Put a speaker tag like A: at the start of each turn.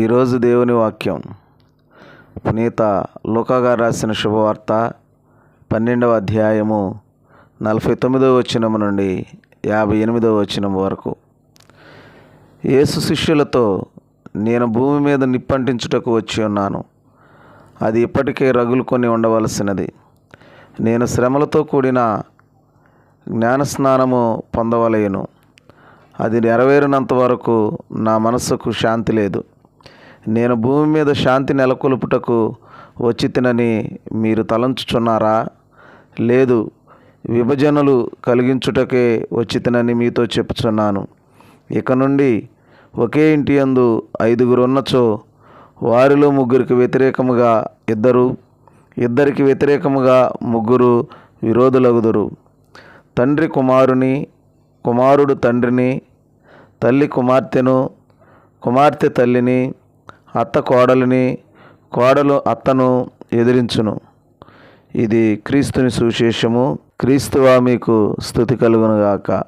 A: ఈరోజు దేవుని వాక్యం. పునీత లూకాగా రాసిన శుభవార్త పన్నెండవ అధ్యాయము నలభై తొమ్మిదవ వచనము నుండి యాభై ఎనిమిదవ వచనం వరకు. యేసు శిష్యులతో నేను భూమి మీద నిప్పంటించుటకు వచ్చి ఉన్నాను. అది ఇప్పటికే రగులుకొని ఉండవలసినది. నేను శ్రమలతో కూడిన జ్ఞానస్నానము పొందవలేను. అది నెరవేరినంత వరకు నా మనస్సుకు శాంతి లేదు. నేను భూమి మీద శాంతి నెలకొల్పుటకు వచ్చి తినని మీరు తలంచుచున్నారా? లేదు విభజనలు కలిగించుటకే వచ్చి తినని మీతో చెప్పుచున్నాను. ఇక నుండి ఒకే ఇంటి యందు ఐదుగురు ఉన్నచో వారిలో ముగ్గురికి వ్యతిరేకముగా ఇద్దరు ఇద్దరికి వ్యతిరేకముగా ముగ్గురు విరోధులగుదురు. తండ్రి కుమారుని కుమారుడు తండ్రిని తల్లి కుమార్తెను కుమార్తె తల్లిని అత్త కోడలిని కోడలు అత్తను ఎదిరించును. ఇది క్రీస్తుని సువిశేషము. క్రీస్తువా మీకు స్థుతి కలుగునుగాక.